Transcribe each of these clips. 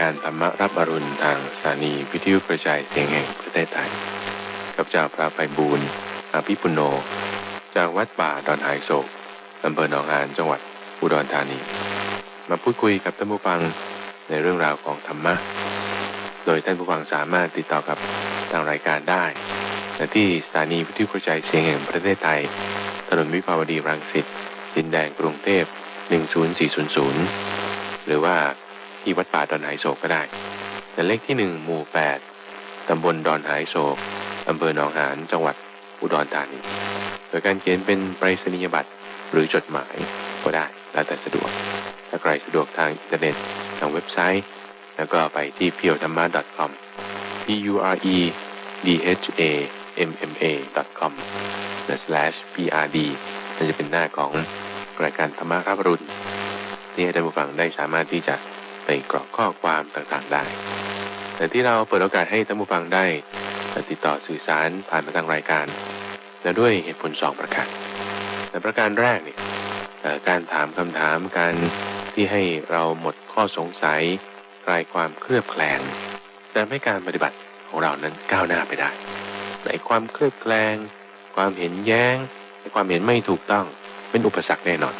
การธรรมรับอรุณทางสถานีวิทยุกระจายเสียงแห่งประเทศไทย กับเจ้าพระไพบูลอาภิปุโน จากวัดป่าดอนหายโศกอำเภอหนองหานจังหวัดอุดรธานี มาพูดคุยกับท่านผู้ฟังในเรื่องราวของธรรมะ โดยท่านผู้ฟังสามารถติดต่อกับทางรายการได้ที่สถานีวิทยุกระจายเสียงแห่งประเทศไทย ถนนวิภาวดีรังสิตดินแดงกรุงเทพ10400 หรือว่า ที่วัดป่าดอนหายโศกก็ได้ แต่เลขที่ 1 หมู่ 8 ตำบลดอนหายโศก อำเภอหนองหาน จังหวัดอุดรธานี โดยการเขียนเป็นไปรษณียบัตรหรือจดหมายก็ได้ แล้วแต่สะดวก ถ้าใครสะดวกทางอินเทอร์เน็ต ทางเว็บไซต์ แล้วก็ไปที่ p u r e t h a m m a com p u r e d h a m m a com slash p r d นั่นจะเป็นหน้าของรายการธรรมะรับรุณที่ให้ท่านผู้ฟังได้สามารถที่จะ ไปกรอกข้อความต่างๆได้ แต่ที่เราเปิดโอกาสให้ท่านผู้ฟังได้ติดต่อสื่อสารผ่านมาทางรายการ และด้วยเหตุผล 2 ประการแต่ประการแรกเนี่ยการถามคำถามการที่ให้เราหมดข้อสงสัยคลายความเคลือบแคลงแต่ให้การปฏิบัติของเรานั้นก้าวหน้าไปได้ในความเคลือบแคลง ความเห็นแย้งความเห็นไม่ถูกต้องเป็นอุปสรรคแน่นอน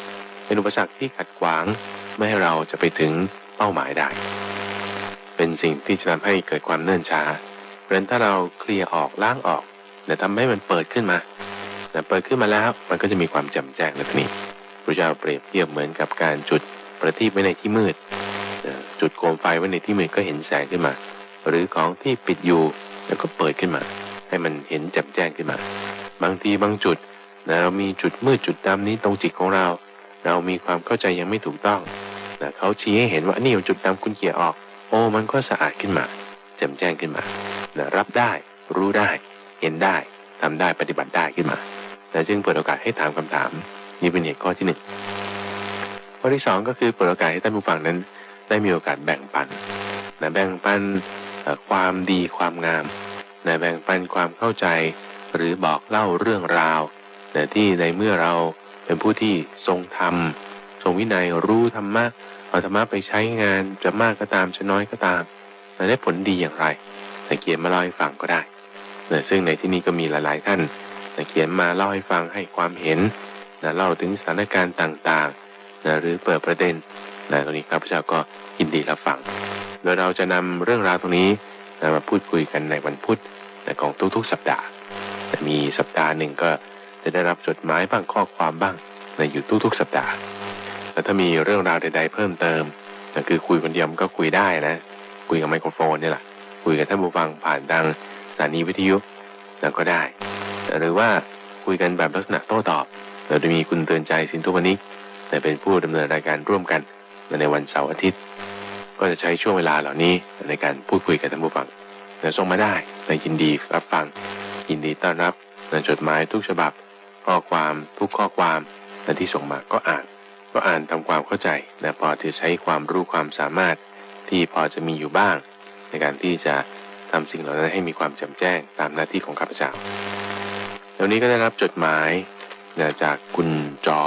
เป็นอุปสรรคที่ขัดขวาง ไม่ให้เราจะไปถึง เป้าหมายได้ เป็นสิ่งที่จะทำให้เกิดความเนิ่นช้าเพราะฉะนั้นถ้าเราเคลียร์ออกล้างออกแต่ทำให้มันเปิดขึ้นมาแต่เปิดขึ้นมาแล้วมันก็จะมีความแจ่มแจ้งในทีนี้พระเจ้าเปรียบเทียบเหมือนกับการจุดประทีปไว้ในที่มืด จุดโคมไฟไว้ในที่มืดก็เห็นแสงขึ้นมา หรือของที่ปิดอยู่แล้วก็เปิดขึ้นมา ให้มันเห็นแจ่มแจ้งขึ้นมา บางทีบางจุดนะเรามีจุดมืดจุดดำนี้ตรงจิตของเรา เรามีความเข้าใจยังไม่ถูกต้อง นะเขาชี้ให้เห็นว่านี่จุดดำคุณเขี่ยออก โอ้มันก็สะอาดขึ้นมาแจ่มแจ้งขึ้นมานะรับได้รู้ได้ เห็นได้ทำได้ปฏิบัติได้ขึ้นมานะจึงเปิดโอกาสให้ถามคำถาม นี่เป็นเหตุข้อที่หนึ่งข้อที่สองก็คือเปิดโอกาสให้ท่านผู้ฟังนั้น ได้มีโอกาสแบ่งปันนะแบ่งปันความดีความงามนะแบ่งปันความเข้าใจ หรือบอกเล่าเรื่องราวนะที่ในเมื่อเราเป็นผู้ที่ทรงธรรม งวินัยรู้ธรรมะเอาธรรมะไปใช้งานจะมากก็ตามจะน้อยก็ตามแต่ได้ผลดีอย่างไรแต่เขียนมาเล่าให้ฟังก็ได้นะซึ่งในที่นี้ก็มีหลาย ๆ ท่านนะเขียนมาเล่าให้ฟังให้ความเห็นนะเล่าถึงสถานการณ์ต่างๆนะหรือเปิดประเด็นนะตรงนี้ข้าพเจ้าก็ยินดีรับฟัง โดยเราจะนำเรื่องราวตรงนี้นะมาพูดคุยกันในวันพุธนะของทุกๆ สัปดาห์แต่มีสัปดาห์หนึ่งก็จะได้รับจดหมายบ้างข้อความบ้างในอยู่ทุกๆ สัปดาห์ แต่ถ้ามีเรื่องราวใด ๆ เพิ่มเติมคือคุยคนเดียวก็คุยได้นะ คุยกับไมโครโฟนนี่แหละคุยกับท่านผู้ฟังผ่านทางสถานีวิทยุแล้วก็ได้ หรือว่าคุยกันแบบลักษณะโต้ตอบเราจะมีคุณเตือนใจสินทุวนิกแต่เป็นผู้ดำเนินรายการร่วมกันในวันเสาร์อาทิตย์ ก็จะใช้ช่วงเวลาเหล่านี้ในการพูดคุยกับท่านผู้ฟังและส่งมาได้แต่ยินดีรับฟัง ยินดีต้อนรับในจดหมายทุกฉบับ ข้อความทุกข้อความและที่ส่งมาก็อ่าน ก็อ่านทำความเข้าใจนะพอที่ใช้ความรู้ความสามารถที่พอจะมีอยู่บ้าง ในการที่จะทำสิ่งเหล่านั้นให้มีความแจ่มแจ้งตามหน้าที่ของข้าพเจ้าแล้วนี้ก็ได้รับจดหมายนะจากคุณจอ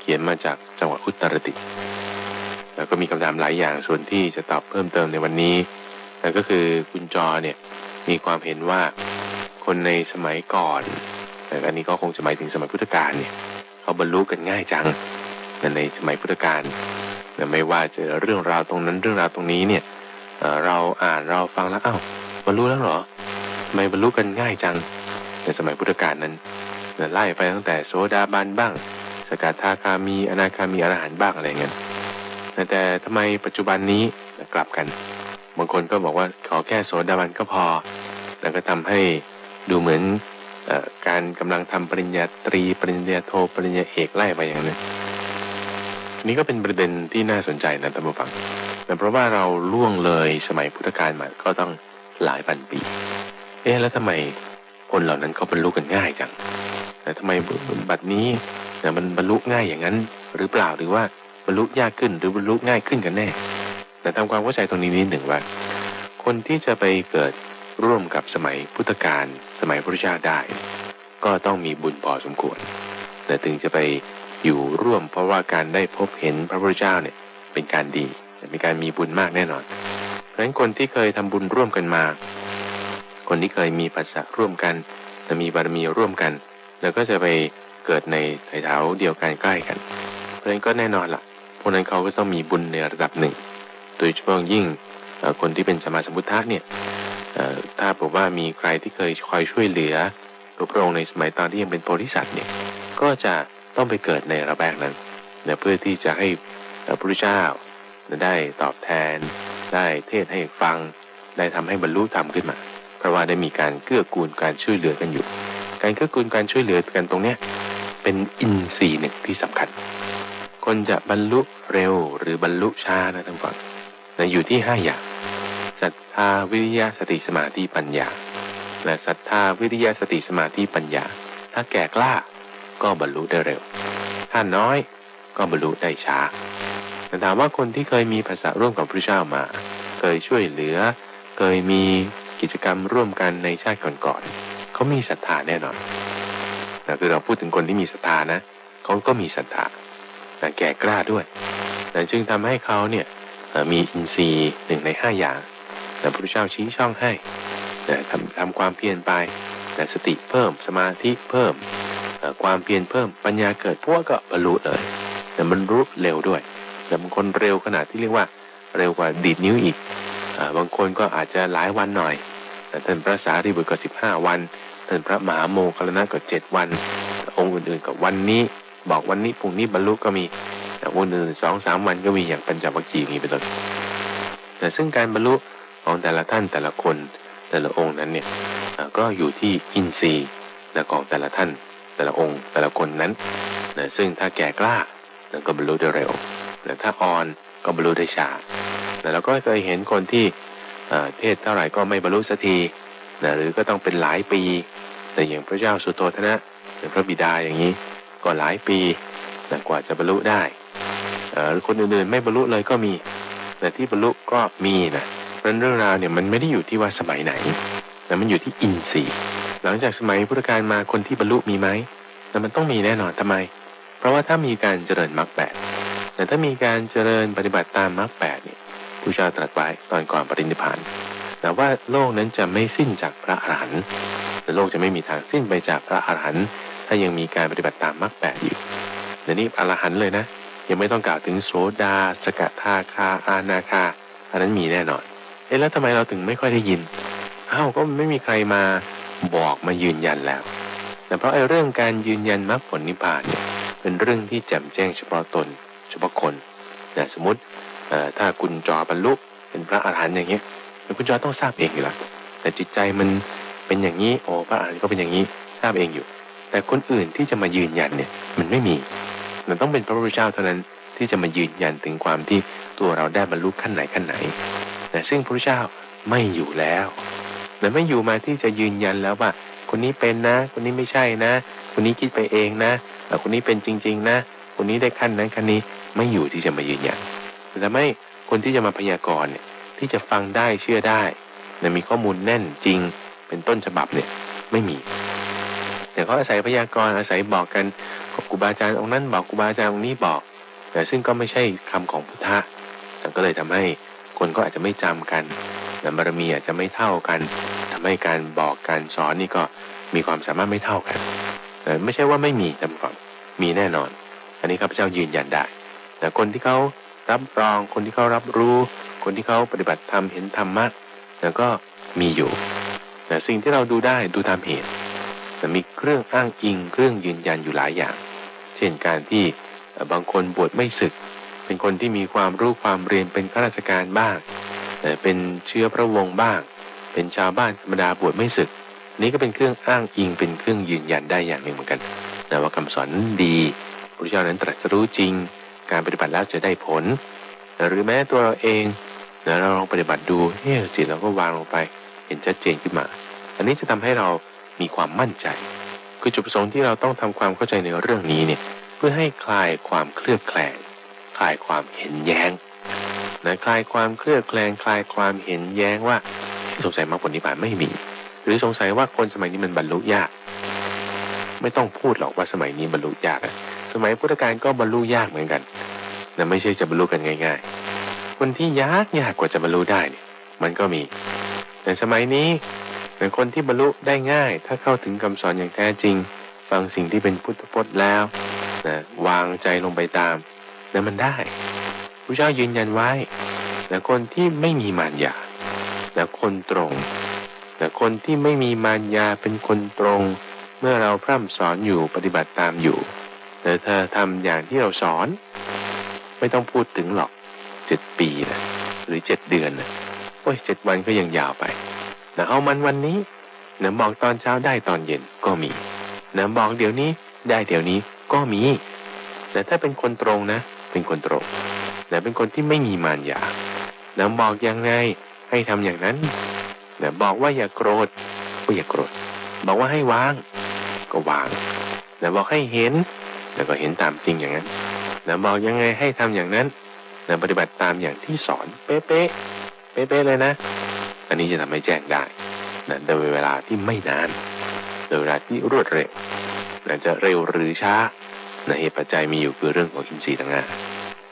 เขียนมาจากจังหวัดอุตรดิตถ์แล้วก็มีคำถามหลายอย่างส่วนที่จะตอบเพิ่มเติมในวันนี้นั่นก็คือคุณจอเนี่ยมีความเห็นว่าคนในสมัยก่อนแต่อันนี้ก็คงจะหมายถึงสมัยพุทธกาลเนี่ยเขาบรรลุกันง่ายจัง ในสมัยพุทธกาลเนี่ยไม่ว่าจะเรื่องราวตรงนั้นเรื่องราวตรงนี้เนี่ยเราอ่านเราฟังแล้วอ้าวบรรลุแล้วเหรอทำไมบรรลุกันง่ายจัง ในสมัยพุทธกาลนั้นเนี่ยไล่ไปตั้งแต่โสดาบันบ้าง สกทาคามีอนาคามีอรหันต์บ้างอะไรเงี้ยแต่แต่ทำไมปัจจุบันนี้กลับกันบางคนก็บอกว่าขอแค่โสดาบันก็พอ แล้วก็ทำให้ดูเหมือนอการกำลังทำปริญญาตรีปริญญาโทปริญญาเอกไล่ไปอย่างนั้น นี่ก็เป็นประเด็นที่น่าสนใจนะท่านผู้ฟังแต่เพราะว่าเราล่วงเลยสมัยพุทธกาลมาก็ต้องหลายพันปี เอ๊ะแล้วทำไมคนเหล่านั้นเขาบรรลุกันง่ายจังแต่ทำไมบัดนี้เนี่ยมันบรรลุง่ายอย่างนั้น หรือเปล่าหรือว่าบรรลุยากขึ้นหรือบรรลุง่ายขึ้นกันแน่แต่ทำความเข้าใจตรงนี้นิดหนึ่งว่า คนที่จะไปเกิดร่วมกับสมัยพุทธกาลสมัยพระพุทธเจ้าได้ ก็ต้องมีบุญพอสมควรแต่ถึงจะไป อยู่ร่วม เพราะว่าการได้พบเห็นพระพุทธเจ้าเนี่ยเป็นการดีเป็นการมีบุญมากแน่นอน เพราะฉะนั้นคนที่เคยทำบุญร่วมกันมา คนที่เคยมีภาษาร่วมกันและมีบารมีร่วมกัน แล้วก็จะไปเกิดในไถ่เท้าเดียวกันใกล้กัน เพราะฉะนั้นก็แน่นอนละ่ะพวกนั้นเขาก็ต้องมีบุญในระดับหนึ่ง โดยเฉพาะยิ่งคนที่เป็นสมาสมุทธะเนี่ยถ้าบอกว่ามีใครที่เคยคอยช่วยเหลือตัวพระองค์ในสมัยตอนที่ยังเป็นโพธิสัตว์เนี่ยก็จะ ต้องไปเกิดในระแวกนั้นนะเพื่อที่จะให้พระพุทธเจ้าได้ตอบแทน ได้เทศให้ฟัง ได้ทำให้บรรลุธรรมขึ้นมา เพราะว่าได้มีการเกื้อกูลการช่วยเหลือกันอยู่ การเกื้อกูลการช่วยเหลือกันตรงเนี้ยเป็นอินทรีย์หนึ่งที่สำคัญ คนจะบรรลุเร็วหรือบรรลุช้านะท่านฟังนะอยู่ที่ห้าอย่างศรัทธาวิริยะสติสมาธิปัญญาและศรัทธาวิริยะสติสมาธิปัญญา ถ้าแก่กล้า ก็บรรลุได้เร็ว ถ้าน้อยก็บรรลุได้ช้าแต่ถามว่าคนที่เคยมีภาษาร่วมกับพระเจ้ามา เคยช่วยเหลือ เคยมีกิจกรรมร่วมกันในชาติก่อนๆเขามีศรัทธาแน่นอนนะคือเราพูดถึงคนที่มีศรัทธานะเขาก็มีศรัทธาแต่แก่กล้าด้วยแต่จึงทำให้เขาเนี่ยมีอินทรีย์หนึ่งในห้าอย่างแต่พระเจ้าชี้ช่องให้นะทำทำความเพียรไปแต่สติเพิ่มสมาธิเพิ่ม ความเพียรเพิ่มปัญญาเกิดพวกก็บรรลุเลย แต่บรรลุเร็วด้วย แต่บางคนเร็วขนาดที่เรียกว่าเร็วกว่าดีดนิ้วอีกอบางคนก็อาจจะหลายวันหน่อยแต่ท่านพระสารีบุตรก็สิบห้าวันท่านพระมหาโมคคัลนะก็เจ็ดวัน องค์อื่นๆก็วันนี้ บอกวันนี้พรุ่งนี้บรรลุก็มีแต่องค์อื่นสองสามวันก็มีอย่างปัญจวัคคีย์นี้เป็นต้นแต่ซึ่งการบรรลุของแต่ละท่านแต่ละคนแต่ละองค์นั้นเนี่ยก็อยู่ที่อินทรีย์และของแต่ละท่าน แต่ละองค์แต่ละคนนั้นนะซึ่งถ้าแก่กล้านะก็บรรลุได้เร็วแต่ถ้าอ่อนก็บรรลุได้ช้าแต่เราก็เคยเห็นคนที่เทศเท่าไหร่ก็ไม่บรรลุสักทีนะหรือก็ต้องเป็นหลายปี แต่อย่างพระเจ้าสุโธทนะหรือพระบิดาอย่างนี้ก็หลายปีนะกว่าจะบรรลุได้หรือคนอื่นๆไม่บรรลุเลยก็มีแต่ที่บรรลุก็มีนะเพราะเรื่องราวเนี่ยมันไม่ได้อยู่ที่ว่าสมัยไหนแต่มันอยู่ที่อินทรีย์ หลังจากสมัยพุทธกาลมาคนที่บรรลุมีไหมแต่มันต้องมีแน่นอนทำไม เพราะว่าถ้ามีการเจริญมรรคแปดแต่ถ้ามีการเจริญปฏิบัติตามมรรคแปดเนี่ยผู้เจ้าตรัสไว้ตอนก่อนปรินิพานแต่ว่าโลกนั้นจะไม่สิ้นจากพระอรหันต์แต่โลกจะไม่มีทางสิ้นไปจากพระอรหันต์ถ้ายังมีการปฏิบัติตามมรรคแปดอยู่แต่นี่อรหันต์เลยนะ ยังไม่ต้องกล่าวถึงโสดา สกทาคา อานาคาอันนั้นมีแน่นอน เอ๊ะแล้วทำไมเราถึงไม่ค่อยได้ยินอ้าวก็ไม่มีใครมา บอกมายืนยันแล้วแต่เพราะไอ้เรื่องการยืนยันมรรคผลนิพพานเนี่ยเป็นเรื่องที่แจ่มแจ้งเฉพาะตนเฉพาะคนนะสมมติถ้าคุณจอบรรลุเป็นพระอาหารหันต์อย่างเงี้ยคุณจอต้องทราบเองอยู่แล้วแต่จิตใจมันเป็นอย่างนี้โอ้พระอาหารหันต์ก็เป็นอย่างนี้ทราบเองอยู่ แต่คนอื่นที่จะมายืนยันเนี่ยมันไม่มีมันต้องเป็นพระพุทธเจ้าเท่านั้นที่จะมายืนยันถึงความที่ตัวเราได้บรรลุขั้นไหนขั้นไหนแต่ซึ่งพระพุทธเจ้าไม่อยู่แล้ว แต่ไม่อยู่มาที่จะยืนยันแล้วว่า คนนี้เป็นนะ คนนี้ไม่ใช่นะ คนนี้คิดไปเองนะเอ่คนนี้เป็นจริง ๆ นะ คนนี้ได้ขั้นนั้นขั้นนี้ไม่อยู่ที่จะมายืนยันแต่ทำให้คนที่จะมาพยากรณ์เนี่ยที่จะฟังได้เชื่อได้เนี่ยมีข้อมูลแน่นจริง เป็นต้นฉบับเนี่ยไม่มี แต่เขาอาศัยพยากรณ์อาศัยบอกกันกับครูบาอาจารย์องค์นั้นบอกครูบาอาจารย์องค์นี้บอก แต่ซึ่งก็ไม่ใช่คำของพุทธะแต่ก็เลยทำให้คนก็อาจจะไม่จำกัน แต่บารมีอาจจะไม่เท่ากันทำให้การบอกการสอนนี่ก็มีความสามารถไม่เท่ากันแต่ไม่ใช่ว่าไม่มีจำฝังมีแน่นอน อันนี้ข้าพเจ้ายืนยันได้แต่คนที่เขารับรองคนที่เขารับรู้ คนที่เขาปฏิบัติธรรมเห็นธรรมะแล้วก็มีอยู่แต่สิ่งที่เราดูได้ดูตามเหตุแต่มีเครื่องอ้างอิง เครื่องยืนยันอยู่หลายอย่าง เช่นการที่บางคนบวชไม่ศึก เป็นคนที่มีความรู้ความเรียนเป็นข้าราชการบ้าง เป็นเชื้อพระวงศ์บ้าง เป็นชาวบ้านธรรมดาบวชไม่ศึก นี่ก็เป็นเครื่องอ้างอิงเป็นเครื่องยืนยันได้อย่างหนึ่งเหมือนกันนะว่าคำสอนดีพระเจ้านั้นตรัสรู้จริง การปฏิบัติแล้วจะได้ผล หรือแม้ตัวเราเองนะเราลองปฏิบัติดูเฮ้ยจิตเราก็วางลงไป เห็นชัดเจนขึ้นมา อันนี้จะทำให้เรามีความมั่นใจ คือจุดประสงค์ที่เราต้องทำความเข้าใจในเรื่องนี้เนี่ยเพื่อให้คลายความเคลือบแคลงคลายความเห็นแย้ง นะคลายความเคลือบแคลงคลายความเห็นแย้งว่าสงสัยมรรคผลนิพพานไม่มี หรือสงสัยว่าคนสมัยนี้มันบรรลุยาก ไม่ต้องพูดหรอกว่าสมัยนี้บรรลุยากสมัยพุทธกาลก็บรรลุยากเหมือนกันนะไม่ใช่จะบรรลุกันง่าย ๆ คนที่ยากยากกว่าจะบรรลุได้เนี่ยมันก็มี แต่สมัยนี้เป็นคนที่บรรลุได้ง่าย ถ้าเข้าถึงคำสอนอย่างแท้จริง ฟังสิ่งที่เป็นพุทธพจน์แล้วนะวางใจลงไปตามนั้นมันได้ พระเจ้ายืนยันไว้แต่คนที่ไม่มีมารยาแต่คนตรง แต่คนที่ไม่มีมารยาเป็นคนตรง เมื่อเราพร่ำสอนอยู่ปฏิบัติตามอยู่ แต่เธอทำอย่างที่เราสอน ไม่ต้องพูดถึงหรอกเจ็ดปีนะหรือเจ็ดเดือนนะโอ้ยเจ็ดวันก็ยังยาวไปนะเอามันวันนี้นะบอกตอนเช้าได้ตอนเย็นก็มีนะบอกเดี๋ยวนี้ได้เดี๋ยวนี้ก็มี แต่ถ้าเป็นคนตรงนะ เป็นคนตรง แต่เป็นคนที่ไม่มีมารยานะบอกยังไงให้ทำอย่างนั้นนะบอกว่าอย่าโกรธก็อย่าโกรธ บอกว่าให้วาง ก็วางนะบอกให้เห็น แล้วก็เห็นตามจริงอย่างนั้นนะบอกยังไงให้ทำอย่างนั้นนะปฏิบัติตามอย่างที่สอนเป๊ะๆเป๊ะๆเลยนะ อันนี้จะทำให้แจ้งได้นะโดยเวลาที่ไม่นานโดยเวลาที่รวดเร็วนะจะเร็วหรือช้านะเหตุปัจจัยมีอยู่คือเรื่องของอินทรีย์ต่างหาก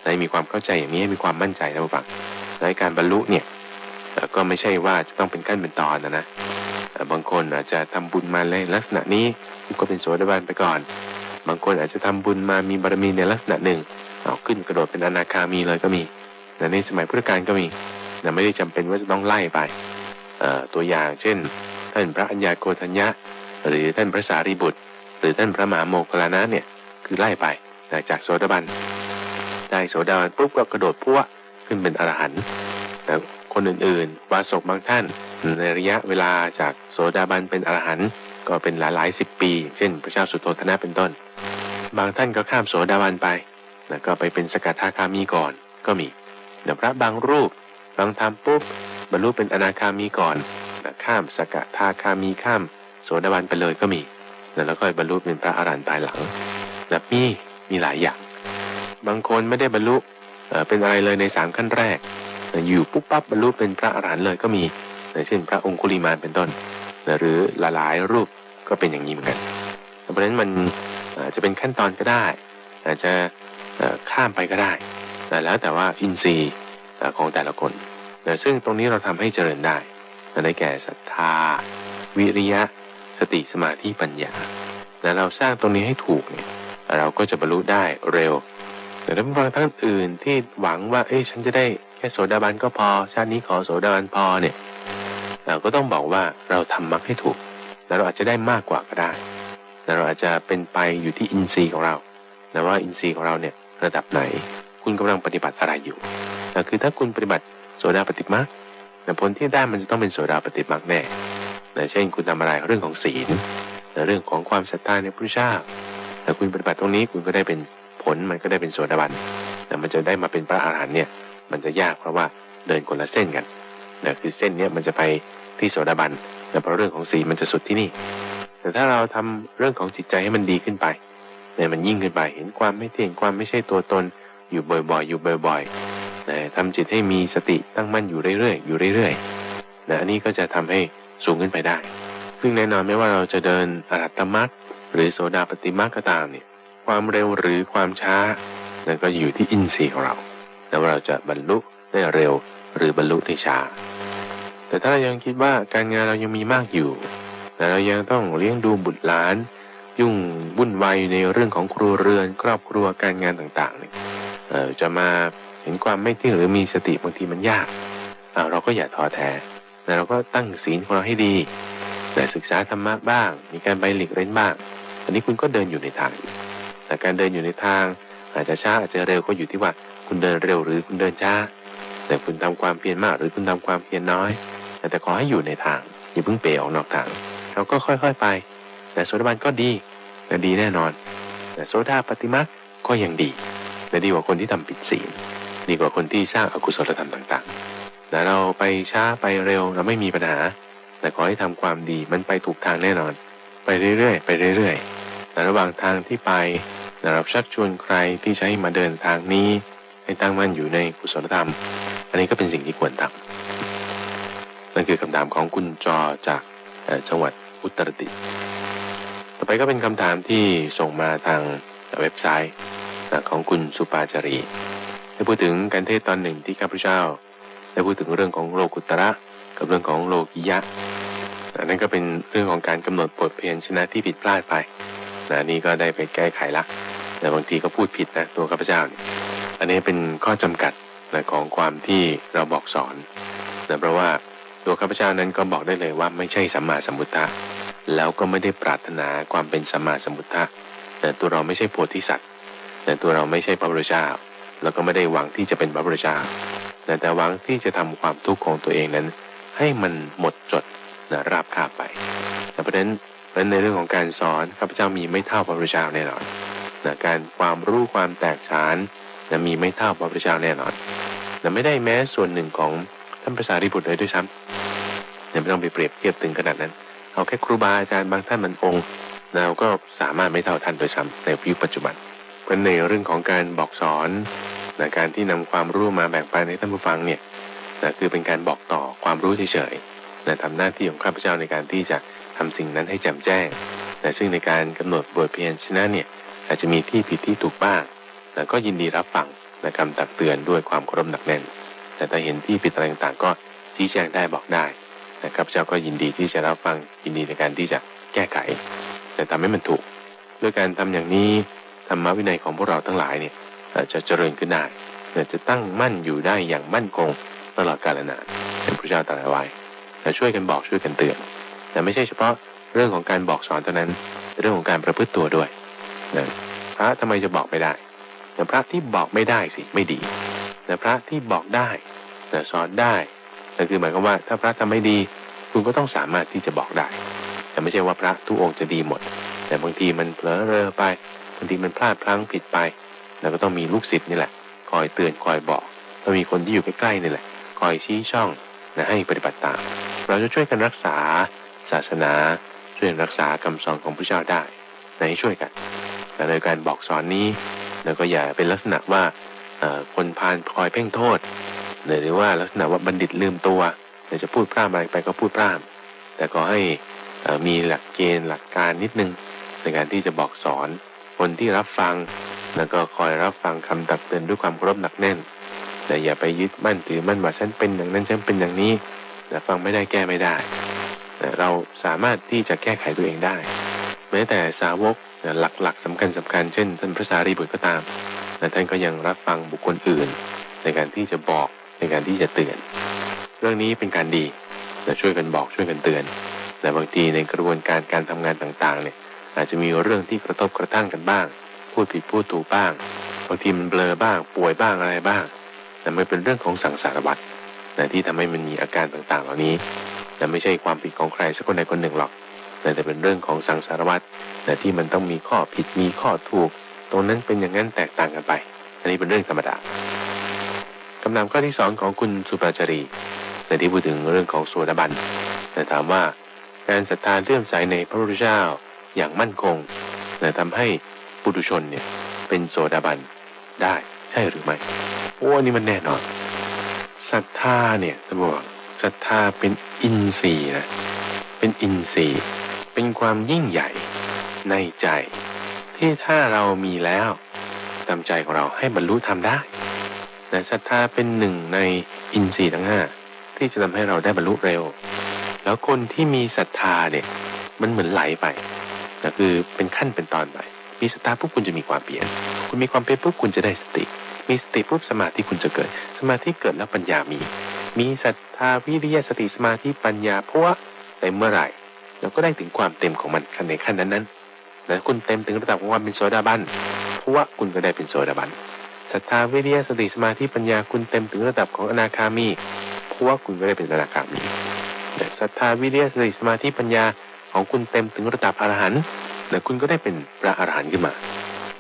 ในมีความเข้าใจอย่างนี้มีความมั่นใจนะฟังในการบรรลุเนี่ยก็ไม่ใช่ว่าจะต้องเป็นขั้นเป็นตอนนะนะบางคนอาจจะทำบุญมาในลักษณะนี้ก็เป็นโสดาบันไปก่อน บางคนอาจจะทำบุญมามีบารมีในลักษณะหนึ่งเอาขึ้นกระโดดเป็นอนาคามีเลยก็มีแต่ในสมัยพุทธกาลก็มีแต่ไม่ได้จำเป็นว่าจะต้องไล่ไปตัวอย่างเช่น ท่านพระอัญญาโกฏัญญะ หรือท่านพระสารีบุตร หรือท่านพระมหาโมคคลานะเนี่ยคือไล่ไปจากโสดาบัน ได้โสดาบันปุ๊บก็กระโดดพัวขึ้นเป็นอรหันต์แต่คนอื่นๆวาสกบางท่าน ในระยะเวลาจากโสดาบันเป็นอรหันต์ก็เป็นหลายๆสิบปี เช่น พระเจ้าสุโธทนะเป็นต้น บางท่านก็ข้ามโสดาบันไปแล้วก็ไปเป็นสกทาคามีก่อนก็มีเดี๋ยวพระบางรูปบางทำปุ๊บบรรลุเป็นอนาคามีก่อนแล้วข้ามสกทาคามีข้าม โสดาบันไปเลยก็มี แล้วก็บรรลุเป็นพระอรหันต์ภายหลังแบบมีมีหลายอย่าง บางคนไม่ได้บรรลุเป็นอะไรเลยในสามขั้นแรก อยู่ปุ๊บปั๊บบรรลุเป็นพระอรหันต์เลยก็มีเช่นพระองคุลิมานเป็นต้น หรือหลายๆรูปก็เป็นอย่างนี้เหมือนกัน เพราะฉะนั้นมันจะเป็นขั้นตอนก็ได้ อาจจะข้ามไปก็ได้แต่แล้วแต่ว่าอินทรีย์ของแต่ละคน ซึ่งตรงนี้เราทำให้เจริญได้ได้แก่ศรัทธา วิริยะ สติสมาธิปัญญาแต่เราสร้างตรงนี้ให้ถูกเนี่ยเราก็จะบรรลุได้เร็ว แต่ถ้าฟังท่านอื่นที่หวังว่า เอ้ยฉันจะได้แค่โสดาบันก็พอ ชาตินี้ขอโสดาบันพอเนี่ย เราก็ต้องบอกว่าเราทำมรรคให้ถูก แล้วเราอาจจะได้มากกว่าก็ได้แต่เราอาจจะเป็นไปอยู่ที่อินทรีย์ของเราแต่ว่าอินทรีย์ของเราเนี่ยระดับไหน คุณกำลังปฏิบัติอะไรอยู่แต่คือถ้าคุณปฏิบัติโสดาปฏิมรรคแต่ผลที่ได้มันจะต้องเป็นโสดาปฏิมรรคแน่นะเช่น คุณทำอะไรเรื่องของศีลเรื่องของความศรัทธาในพระเจ้าแต่คุณปฏิบัติตรงนี้คุณก็ได้เป็น ผลมันก็ได้เป็นโสดาบันแต่มันจะได้มาเป็นพระอาหารหันต์เนี่ยมันจะยากเพราะว่าเดินคนละเส้นกันนะคือเส้นเนี้ยมันจะไปที่โสดาบันแต่เพราะเรื่องของศีมันจะสุดที่นี่ แต่ถ้าเราทำเรื่องของจิตใจให้มันดีขึ้นไปเนี่ยมันยิ่งขึ้นไปเห็นความไม่เที่ยงความไม่ใช่ตัวตนอยู่บ่อยๆ อยู่บ่อยๆนะทำจิตให้มีสติตั้งมั่นอยู่เรื่อยๆอยู่เรื่อยๆนะอันนี้ก็จะทำให้สูงขึ้นไปได้ ซึ่งแน่นอนไม่ว่าเราจะเดินอรัตตมรรคหรือโสดาปฏิมรรคก็ตามเนี่ย ความเร็วหรือความช้านั่นก็อยู่ที่อินทรีย์ของเราแล้วเราจะบรรลุได้เร็วหรือบรรลุได้ช้า แต่ถ้าเรายังคิดว่าการงานเรายังมีมากอยู่ แต่เรายังต้องเลี้ยงดูบุตรหลาน ยุ่งวุ่นวายในเรื่องของครัวเรือน ครอบครัวการงานต่างๆเนี่ยเอ่อจะมาเห็นความไม่เที่ยงหรือมีสติบางทีมันยากอ่าเราก็อย่าท้อแท้แต่เราก็ตั้งศีลของเราให้ดีแต่ศึกษาธรรมะบ้าง มีการไปหลีกเล่นบ้าง อันนี้คุณก็เดินอยู่ในทาง แต่การเดินอยู่ในทาง อาจจะช้าอาจจะเร็วก็อยู่ที่ว่าคุณเดินเร็วหรือคุณเดินช้า แต่คุณทำความเพียรมาก หรือคุณทำความเพียรน้อย แต่ขอให้อยู่ในทางอย่าเพิ่งเปออกนอกทาง เราก็ค่อยๆไป แต่โสดาบันก็ดีแต่ดีแน่นอน แต่โสดาปฏิมาก็ยังดีแต่ดีกว่าคนที่ทำผิดศีลดีกว่าคนที่สร้างอกุศลธรรมต่างๆแต่เราไปช้าไปเร็วเราไม่มีปัญหา แต่ขอให้ทำความดีมันไปถูกทางแน่นอน ไปเรื่อยๆ ไปเรื่อยๆ แต่ระหว่างทางที่ไปเราชักชวนใครที่จะให้มาเดินทางนี้ ให้ตั้งมั่นอยู่ในกุศลธรรม อันนี้ก็เป็นสิ่งที่ควรทำนั่นคือคำถามของคุณจอจากจังหวัดอุตรดิตถ์ต่อไปก็เป็นคำถามที่ส่งมาทางเว็บไซต์ของคุณสุปาจารีได้พูดถึงการเทศตอนหนึ่งที่ข้าพเจ้าได้พูดถึงเรื่องของโลกุตระกับเรื่องของโลกิยะอันนั้นก็เป็นเรื่องของการกำหนดบทเพียนชนะที่ผิดพลาดไป นะอันนี้ก็ได้ไปแก้ไขละแต่บางทีก็พูดผิดนะตัวข้าพเจ้าเนี่ยอันนี้เป็นข้อจำกัดนะของความที่เราบอกสอนนะเพราะว่าตัวข้าพเจ้านั้นก็บอกได้เลยว่าไม่ใช่สัมมาสัมพุทธะแล้วก็ไม่ได้ปรารถนาความเป็นสัมมาสัมพุทธะแต่ตัวเราไม่ใช่โพธิสัตว์แต่ตัวเราไม่ใช่พระพุทธเจ้าแล้วก็ไม่ได้หวังที่จะเป็นพระพุทธเจ้าแต่แต่หวังที่จะทำความทุกข์ของตัวเองนั้น ให้มันหมดจดนะราบคาบไปแต่เพราะฉะนั้น เพราะฉะนั้นในเรื่องของการสอนข้าพเจ้ามีไม่เท่าพระพุทธเจ้าแน่นอนนะการความรู้ความแตกฉานนะมีไม่เท่าพระพุทธเจ้าแน่นอนแต่ไม่ได้แม้ส่วนหนึ่งของท่านพระสารีบุตรเลยด้วยซ้ำเนี่ไม่ต้องไปเปรียบเทียบถึงขนาดนั้น เอาแค่ครูบาอาจารย์บางท่านมันองค์เราก็สามารถไม่เท่าท่านโดยซ้ำในยุคปัจจุบันเพราะในเรื่องของการบอกสอนนะการที่นำความรู้มาแบ่งปันให้ท่านผู้ฟังเนี่ยนะคือเป็นการบอกต่อความรู้เฉยๆนะทำหน้าที่ของข้าพเจ้าในการที่จะ ทำสิ่งนั้นให้แจ่มแจ้งนะซึ่งในการกำหนดบทเพียรชนะเนี่ยอาจจะมีที่ผิดที่ถูกบ้างนะก็ยินดีรับฟังนะคำตักเตือนด้วยความเคารพหนักแน่น แต่ถ้าเห็นที่ผิดอะไรต่างๆก็ชี้แจงได้บอกได้นะข้าพเจ้าก็ยินดีที่จะรับฟังยินดีในการที่จะแก้ไข แต่ทำให้มันถูกด้วยการทำอย่างนี้ธรรมวินัยของพวกเราทั้งหลายเนี่ยจะเจริญขึ้นได้จะตั้งมั่นอยู่ได้อย่างมั่นคงตลอดกาลนานเป็นพระเจ้าตรัสไว้แต่ช่วยกันบอกช่วยกันเตือน แต่ไม่ใช่เฉพาะเรื่องของการบอกสอนเท่านั้น เรื่องของการประพฤติตัวด้วยนะพระทำไมจะบอกไม่ได้แต่พระที่บอกไม่ได้สิไม่ดีแต่พระที่บอกได้แต่สอนได้แต่คือหมายความว่าถ้าพระทำไม่ดีคุณก็ต้องสามารถที่จะบอกได้ แต่ไม่ใช่ว่าพระทุกองค์จะดีหมด แต่บางทีมันเผลอเรอไปบางทีมันพลาดพลั้งผิดไป แล้วก็ต้องมีลูกศิษย์นี่แหละ คอยเตือนคอยบอกต้องมีคนที่อยู่ใกล้ๆนี่แหละ คอยชี้ช่องนะให้ปฏิบัติตาม เราจะช่วยกันรักษา ศาสนาช่วยรักษาคำสอนของพระเจ้าได้นะให้ช่วยกัน แต่ในการบอกสอนนี้เราก็อย่าเป็นลักษณะว่าคนพาลคอยเพ่งโทษ หรือว่าลักษณะว่าบัณฑิตลืมตัวจะพูดพร่ำอะไรไปก็พูดพร่ำแต่ก็ให้มีหลักเกณฑ์หลักการนิดนึงในการที่จะบอกสอนคนที่รับฟัง แล้วก็คอยรับฟังคำตักเตือนด้วยความเคารพหนักแน่น แต่อย่าไปยึดมั่นถือมั่นว่าฉันเป็นอย่างนั้นฉันเป็นอย่างนี้แต่ฟังไม่ได้แก้ไม่ได้ แต่เราสามารถที่จะแก้ไขตัวเองได้ แม้แต่สาวกหลักๆสำคัญสำคัญเช่นท่านพระสารีบุตรก็ตามแต่ท่านก็ยังรับฟังบุคคลอื่น ในการที่จะบอกในการที่จะเตือน เรื่องนี้เป็นการดีแต่ช่วยกันบอกช่วยกันเตือน แต่บางทีในกระบวนการการทำงานต่างๆเนี่ยอาจจะมีเรื่องที่กระทบกระทั่งกันบ้าง พูดผิดพูดถูกบ้างบางทีมันเบลอบ้าง ป่วยบ้างอะไรบ้าง แต่มันเป็นเรื่องของสังสารวัฏนะที่ทำให้มันมีอาการต่างๆ เหล่านี้ แต่ไม่ใช่ความผิดของใครสักคนใดคนหนึ่งหรอกแต่เป็นเรื่องของสังสารวัฏนะที่มันต้องมีข้อผิดมีข้อถูก ตรงนั้นเป็นอย่างนั้นแตกต่างกันไป อันนี้เป็นเรื่องธรรมดาคำถามข้อที่สองของคุณสุปาจารีในที่พูดถึงเรื่องของโสดาบันแต่ถามว่าการศรัทธาเลื่อมใสในพระพุทธเจ้าอย่างมั่นคงแต่ทำให้ปุถุชนเนี่ยเป็นโสดาบันได้ใช่หรือไม่โอ้อันนี่มันแน่นอนศรัทธาเนี่ยท่านบอก ศรัทธาเป็นอินทรีย์นะ เป็นอินทรีย์ เป็นความยิ่งใหญ่ในใจ ที่ถ้าเรามีแล้วตามใจของเราให้บรรลุทำได้แต่ศรัทธาเป็นหนึ่งในอินทรีย์ทั้งห้าที่จะทำให้เราได้บรรลุเร็ว แล้วคนที่มีศรัทธาเนี่ยมันเหมือนไหลไปก็คือเป็นขั้นเป็นตอนไป มีศรัทธาปุ๊บคุณจะมีความเปลี่ยน คุณมีความเปลี่ยนปุ๊บคุณจะได้สติ มีสติปุ๊บสมาธิคุณจะเกิด สมาธิเกิดแล้วปัญญามี มีศรัทธาวิริยะสติสมาธิปัญญาเพราะว่าเมเมื่อไหร่เราก็ได้ถึงความเต็มของมันขั้นในขั้นนั้นนั้นแล้วคุณเต็มถึงระดับของความเป็นโสดาบันเพราะว่าคุณก็ได้เป็นโสดาบันศรัทธาวิริยะสติสมาธิปัญญาคุณเต็มถึงระดับของอนาคามีเพราะว่าคุณก็ได้เป็นอนาคามีแต่ศรัทธาวิริยะสติสมาธิปัญญาของคุณเต็มถึงระดับอรหันต์นะคุณก็ได้เป็นพระอรหันต์ขึ้นมา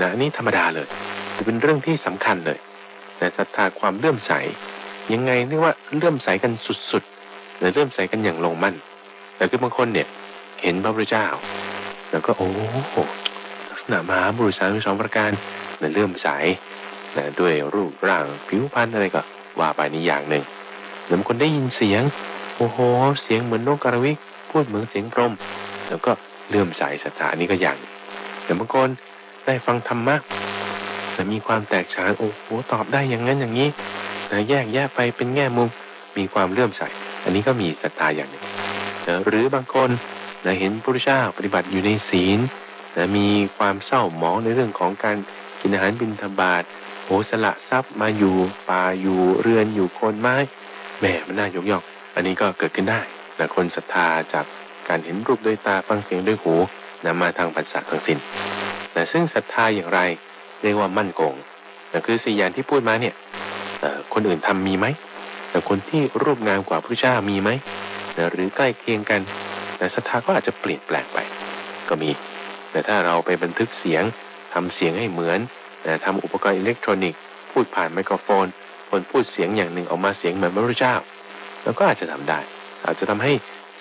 นะอันนี้ธรรมดาเลยเป็นเรื่องที่สำคัญเลยนะศรัทธาความเลื่อมใส ยังไงเรียกว่าเลื่อมใสกันสุดๆนะเลื่อมใสกันอย่างลงมั่น แต่คือบางคนเนี่ยเห็นพระพุทธเจ้า แล้วก็โอ้โหลักษณะมหาบุรุษสามสิบสองประการนะเลื่อมใสนะด้วยรูปร่างผิวพรรณอะไรก็ว่าไปนี่อย่างหนึ่งแล้วบางคนได้ยินเสียงโอ้โหเสียงเหมือนนกกระวิกพูดเหมือนเสียงพรมแล้วก็เลื่อมใสศรัทธานี้ก็อย่างหนึ่งแต่บางคนได้ฟังธรรมะแต่มีความแตกฉานโอ้โหตอบได้อย่างนั้นอย่างนี้ นะแยกแยะไปเป็นแง่มุมมีความเลื่อมใส อันนี้ก็มีศรัทธาอย่างหนึ่งนะหรือบางคนนะเห็นพระพุทธเจ้าปฏิบัติอยู่ในศีลนะมีความเศร้าหมองในเรื่องของการกินอาหารบิณฑบาตโหสละทรัพย์มาอยู่ป่าอยู่เรือนอยู่โคนไม้แหมมันน่ายกย่อง อันนี้ก็เกิดขึ้นได้นะคนศรัทธาจากการเห็นรูปด้วยตาฟังเสียงด้วยหูนะมาทางปัสสะทั้งสิ้นนะซึ่งศรัทธาอย่างไรเรียกว่ามั่นคงนะคือสี่อย่างที่พูดมาเนี่ย คนอื่นทำมีไหมแต่คนที่รูปงามกว่าพระเจ้ามีไหมนะหรือใกล้เคียงกันแต่ศรัทธาก็อาจจะเปลี่ยนแปลงไป ก็มีแต่ถ้าเราไปบันทึกเสียงทำเสียงให้เหมือนนะทำอุปกรณ์อิเล็กทรอนิกส์พูดผ่านไมโครโฟน คนพูดเสียงอย่างหนึ่งออกมาเสียงเหมือนพระเจ้าแล้วก็อาจจะทำได้ อาจจะทำให้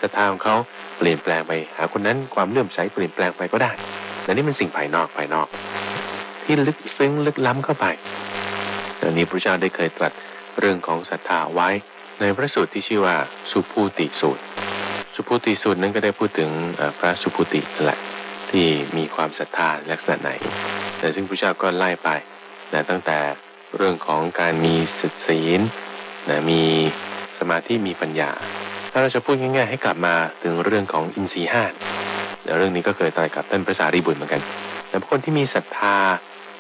ศรัทธาของเขาเปลี่ยนแปลงไป หาคนนั้นความเลื่อมใสเปลี่ยนแปลงไปก็ได้แต่นี่เป็นสิ่งภายนอกภายนอก ที่ลึกซึ้งลึกล้ำเข้าไป อันนี้พระเจ้าได้เคยตรัสเรื่องของศรัทธาไว้ในพระสูตรที่ชื่อว่าสุภูติสูตร สุภูติสูตรนั้นก็ได้พูดถึงพระสุภูตินั่นแหละที่มีความศรัทธาลักษณะไหน แต่ซึ่งพระเจ้าก็ไล่ไปนะตั้งแต่เรื่องของการมีศีลนะมีสมาธิมีปัญญา ถ้าเราจะพูดง่ายๆ ให้กลับมาถึงเรื่องของอินทรีย์ห้าแล้วเรื่องนี้ก็เคยตรัสกับท่านพระสารีบุตรเหมือนกันแต่คนที่มีศรัทธา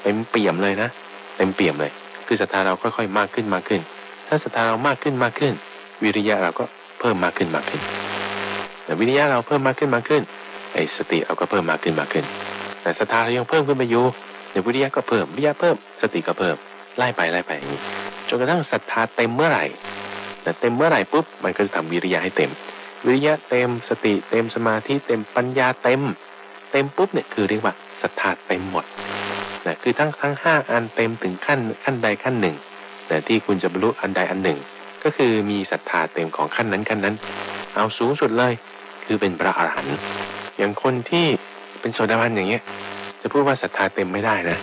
เต็มเปี่ยมเลยนะเต็มเปี่ยมเลย คือศรัทธาเราค่อยๆ มากขึ้นมากขึ้น ถ้าศรัทธาเรามากขึ้นมากขึ้น วิริยะเราก็เพิ่มมากขึ้นมากขึ้นแต่วิริยะเราเพิ่มมากขึ้นมากขึ้นไอ้สติเราก็เพิ่มมากขึ้นมากขึ้น แต่ศรัทธาเรายังเพิ่มขึ้นไปอยู่เดี๋ยววิริยะก็เพิ่มวิริยะเพิ่มสติก็เพิ่มไล่ไปไล่ไปอย่างนี้จนกระทั่งศรัทธาเต็มเมื่อไหร่แต่เต็มเมื่อไหร่ปุ๊บมันก็จะทำวิริยะให้เต็ม วิริยะเต็มสติเต็มสมาธิเต็มปัญญาเต็ม เต็มปุ๊บเนี่ยคือเรียกว่าศรัทธาเต็มหมด นะคือทั้งทั้งห้าอันเต็มถึงขั้นขั้นใดขั้นหนึ่งแต่ที่คุณจะบรรลุอันใดอันหนึ่ง ก็คือมีศรัทธาเต็มของขั้นนั้นขั้นนั้น เอาสูงสุดเลย คือเป็นพระอรหันต์อย่างคนที่เป็นโสดาบันอย่างเงี้ยจะพูดว่าศรัทธาเต็มไม่ได้นะ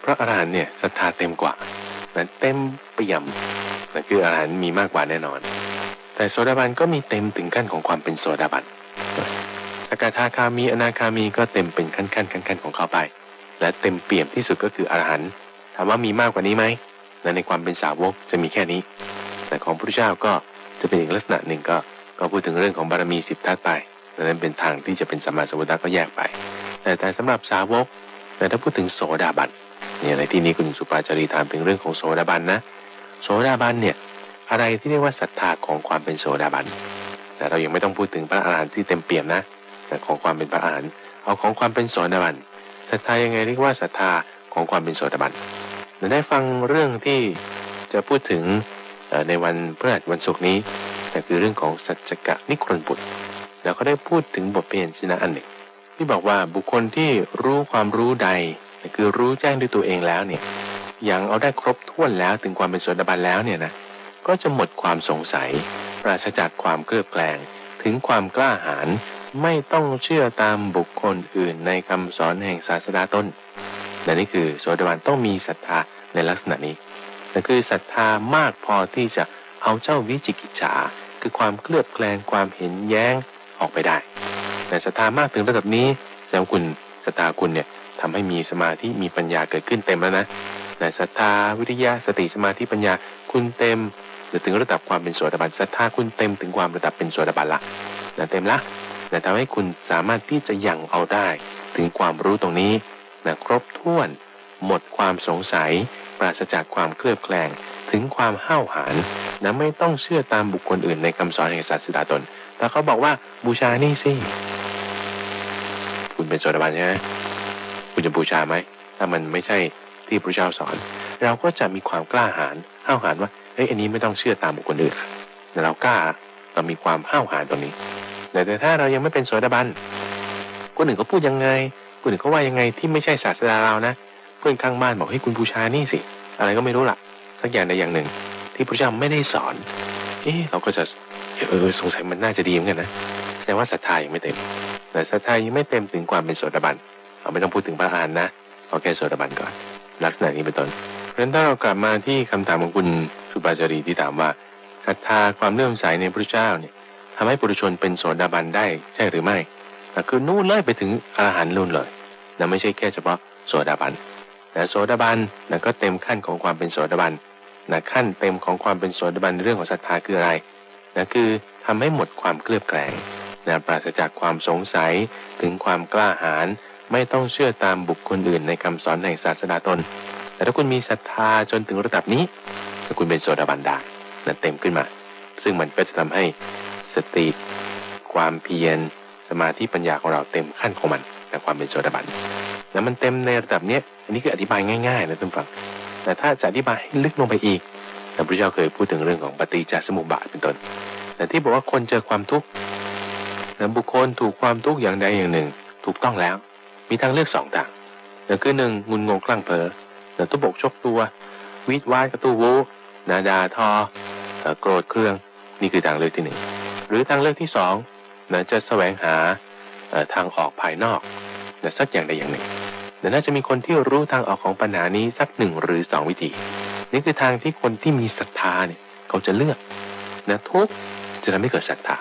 เพราะอรหันต์เนี่ยศรัทธาเต็มกว่านะเต็มเปี่ยมนะคืออรหันต์มีมากกว่าแน่นอน แต่โสดาบันก็มีเต็มถึงขั้นของความเป็นโสดาบันสกทาคามีอนาคามีก็เต็มเป็นขั้นขั้นขั้นขั้นของเขาไป และเต็มเปี่ยมที่สุดก็คืออรหันต์ถามว่ามีมากกว่านี้ไหมและในความเป็นสาวกจะมีแค่นี้ แต่ของพระพุทธเจ้าก็จะเป็นอีกลักษณะหนึ่งก็ก็พูดถึงเรื่องของบารมีสิบทัศไปดังนั้นเป็นทางที่จะเป็นสัมมาสัมพุทธะก็แยกไป แต่แต่สำหรับสาวกแต่ถ้าพูดถึงโสดาบันเนี่ยในที่นี้คุณสุปาจารีถามถึงเรื่องของโสดาบันนะ โสดาบันเนี่ยอะไรที่เรียกว่าศรัทธาของความเป็นโสดาบันแต่เรายังไม่ต้องพูดถึงพระอรหันต์ที่เต็มเปี่ยมนะ แต่ของความเป็นพระอรหันต์เอาของความเป็นโสดาบัน ศรัทธายังไงเรียกว่าศรัทธาของความเป็นโสดาบันเราได้ฟังเรื่องที่จะพูดถึงในวันพฤหัสวันศุกร์นี้แต่คือเรื่องของสัจจกะนิครนบุตร แล้วก็ได้พูดถึงบทเพียนชนะอันหนึ่ง ที่บอกว่าบุคคลที่รู้ความรู้ใดคือรู้แจ้งด้วยตัวเองแล้วเนี่ยอย่างเอาได้ครบถ้วนแล้วถึงความเป็นโสดาบันแล้วเนี่ยนะก็จะหมดความสงสัย ปราศจากความเคลือบแคลง ถึงความกล้าหาญไม่ต้องเชื่อตามบุคคลอื่นในคำสอนแห่งศาสดาต้นและนี่คือโสดาบันต้องมีศรัทธาในลักษณะนี้นั่นคือศรัทธามากพอที่จะเอาเจ้าวิจิกิจฉาคือความเคลือบแคลงความเห็นแย้งออกไปได้ แต่ศรัทธามากถึงระดับนี้แสดงคุณศรัทธาคุณเนี่ยทำให้มีสมาธิมีปัญญาเกิดขึ้นเต็มแล้วนะแต่ศรัทธาวิริยะสติสมาธิปัญญา คุณเต็ม หรือถึงระดับความเป็นโสดาบันศรัทธาคุณเต็มถึงความระดับเป็นโสดาบันละนะเต็มละแต่ทำให้คุณสามารถที่จะยังเอาได้ ถึงความรู้ตรงนี้นะครบถ้วน หมดความสงสัย ปราศจากความเคลือบแคลงถึงความห้าวหาญนะไม่ต้องเชื่อตามบุคคลอื่นในคำสอนแห่งศาสดาตนแต่เขาบอกว่าบูชานี่สิคุณเป็นโสดาบันใช่ไหมคุณจะบูชาไหมถ้ามันไม่ใช่ที่พระเจ้าสอน เราก็จะมีความกล้าหาญห้าวหาญว่าเฮ้ยอันนี้ไม่ต้องเชื่อตามบุคคลอื่นเรากล้าเรามีความห้าวหาญตรงนี้ แต่ถ้าเรายังไม่เป็นโสดาบันคนอื่นเขาพูดยังไงคนอื่นเขาว่ายังไงที่ไม่ใช่ศาสดาเรานะ เพื่อนข้างบ้านบอกให้คุณบูชานี่สิ อะไรก็ไม่รู้ล่ะสักอย่างใดอย่างหนึ่ง ที่พระเจ้าไม่ได้สอนเอ๊เราก็จะเออสงสัยมันน่าจะดีเหมือนกันนะแสดงว่าศรัทธายังไม่เต็มแต่ศรัทธายังไม่เต็มถึงความเป็นโสดาบันเราไม่ต้องพูดถึงพระอานนะเอาแค่โสดาบันก่อน ลักษณะนี้เป็นต้น เพราะนั้นถ้าเรากลับมาที่คำถามของคุณสุบาจารีที่ถามว่าศรัทธาความเลื่อมใสในพระเจ้าเนี่ยทำให้ปุถุชนเป็นโสดาบันได้ใช่หรือไม่อะคือนู่นเลยไปถึงอรหันต์นู่นเลยนะไม่ใช่แค่เฉพาะโสดาบันแต่โสดาบันนะก็เต็มขั้นของความเป็นโสดาบันนะขั้นเต็มของความเป็นโสดาบันเรื่องของศรัทธาคืออะไรนะคือทำให้หมดความเคลือบแคลงนะปราศจากความสงสัยถึงความกล้าหาญไม่ต้องเชื่อตามบุคคลอื่นในคำสอนแห่งศาสนาตน แต่ถ้าคุณมีศรัทธาจนถึงระดับนี้ ถ้าคุณเป็นโสดาบันได้นั่นเต็มขึ้นมา ซึ่งมันก็จะทำให้สติความเพียรสมาธิปัญญาของเราเต็มขั้นของมันในความเป็นโสดาบันแล้วมันเต็มในระดับเนี้ยอันนี้คืออธิบายง่ายๆนะท่านฟัง แต่ถ้าจะอธิบายให้ลึกลงไปอีกพระพุทธเจ้าเคยพูดถึงเรื่องของปฏิจจสมุปบาทเป็นต้น แต่ที่บอกว่าคนเจอความทุกข์นะบุคคลถูกความทุกข์อย่างใดอย่างหนึ่ง ถูกต้องแล้ว มีทางเลือกสองทางนั่นคือหนึ่งงุนงงคลั่งเพ้อ นะตุบกชกตัว วิดวายกระตูวูนาดาทอโกรธเครื่องนี่คือทางเลือกที่หนึ่งหรือทางเลือกที่สองนะจะแสวงหาทางออกภายนอกนะสักอย่างใดอย่างหนึ่งแต่น่าจะมีคนที่รู้ทางออกของปัญหานี้สักหนึ่งหรือสองวิธี นี่คือทางที่คนที่มีศรัทธาเนี่ยเขาจะเลือกนะทุกจะทำให้เกิดศรัทธา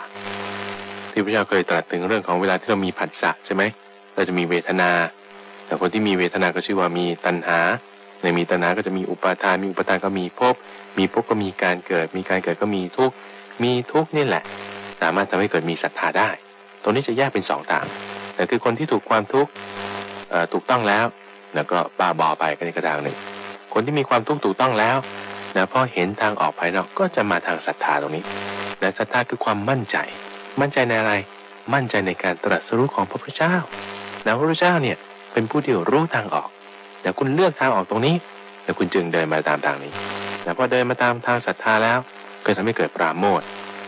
ที่พระเจ้าเคยตรัสถึงเรื่องของเวลาที่เรามีผัสสะใช่ไหมเราจะมีเวทนา แต่คนที่มีเวทนาก็ชื่อว่ามีตัณหา ในมีตัณหาก็จะมีอุปาทาน มีอุปาทานก็มีภพ มีภพก็มีการเกิด มีการเกิดก็มีทุกข์ มีทุกข์นี่แหละ สามารถทำให้เกิดมีศรัทธาได้ ตรงนี้จะแยกเป็นสองทางแต่คือคนที่ถูกความทุกข์ถูกต้องแล้ว แล้วก็บ้าบอไปก็นี่ก็ทางหนึ่ง คนที่มีความทุกข์ถูกต้องแล้วนะพอเห็นทางออกภายนอกก็จะมาทางศรัทธาตรงนี้ และศรัทธาคือความมั่นใจ มั่นใจในอะไร มั่นใจในการตรัสรู้ของพระพุทธเจ้าแล้วพระพุทธเจ้าเนี่ยเป็นผู้ที่รู้ทางออก แต่คุณเลือกทางออกตรงนี้ แล้วคุณจึงเดินมาตามทางนี้แล้วพอเดินมาตามทางศรัทธาแล้ว ก็ทำให้เกิดปราโมท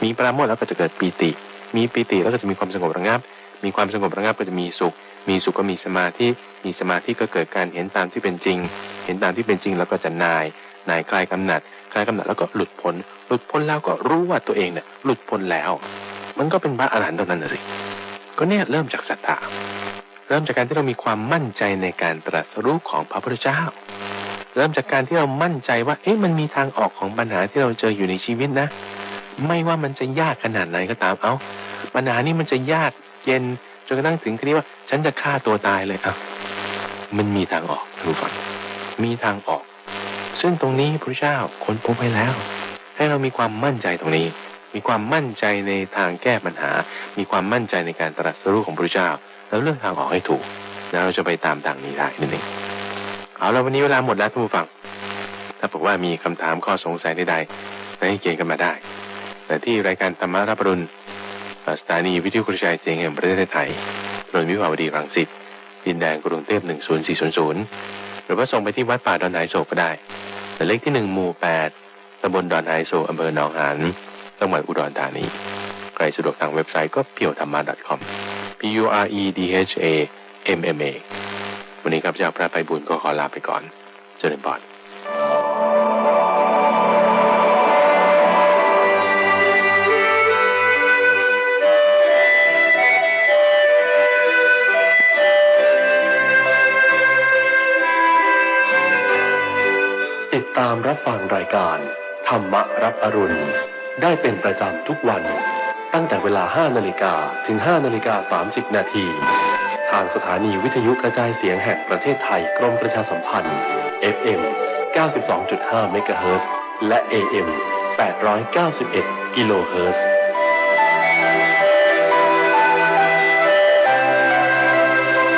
มีปราโมทแล้วก็จะเกิดปีติ มีปีติแล้วก็จะมีความสงบระงับ มีความสงบระงับก็จะมีสุข มีสุขก็มีสมาธิ มีสมาธิก็เกิดการเห็นตามที่เป็นจริง เห็นตามที่เป็นจริงแล้วก็จะนาย นายคลายกำหนัด คลายกำหนัดแล้วก็หลุดพ้น หลุดพ้นแล้วก็รู้ว่าตัวเองเนี่ยหลุดพ้นแล้ว มันก็เป็นพระอรหันต์เท่านั้นสิ ก็เนี่ยเริ่มจากศรัทธา เริ่มจากการที่เรามีความมั่นใจในการตรัสรู้ของพระพุทธเจ้า เริ่มจากการที่เรามั่นใจว่า เอ๊ะมันมีทางออกของปัญหาที่เราเจออยู่ในชีวิตนะ ไม่ว่ามันจะยากขนาดไหนก็ตามเอา้าปัญหานี้มันจะยากเย็นจนกระทั่งถึงขนาดว่า ฉันจะฆ่าตัวตายเลยอะมันมีทางออกดูก่อนมีทางออก ซึ่งตรงนี้พระเจ้าค้นพบไว้แล้ว ให้เรามีความมั่นใจตรงนี้ มีความมั่นใจในทางแก้ปัญหา มีความมั่นใจในการตรัสรู้ของพระเจ้า แล้วเลือกทางออกให้ถูกแล้วเราจะไปตามทางนี้ได้นั่นเองเอาแล้ววันนี้เวลาหมดแล้วท่านผู้ฟัง ถ้าบอกว่ามีคำถามข้อสงสัยใดๆให้เขียนกันมาได้ แต่ที่รายการธรรมารับรุณสถานีวิทยุกระจายเสียงแห่งประเทศไทยถนนวิภาวดีรังสิตดินแดงกรุงเทพ10400 หรือว่าส่งไปที่วัดป่าดอนไฮโศกก็ได้หมายเลขที่1หมู่8ตำบลดอนไฮโซอำเภอหนองหานจังหวัดอุดรธานี ใครสะดวกทางเว็บไซต์ก็เพียวธรรมะ .com p u r e d h a m m a วันนี้ครับเจ้าพระไปบุญก็ขอลาไปก่อน เจริญพรติดตามรับฟังรายการ ธรรมรับอรุณ ได้เป็นประจำทุกวัน ตั้งแต่เวลา 5 นาฬิกาถึง 5 นาฬิกา 30 นาที ทางสถานีวิทยุกระจายเสียงแห่งประเทศไทยกรมประชาสัมพันธ์ FM 92.5 MHz และ AM 891 กิโลเฮิรตซ์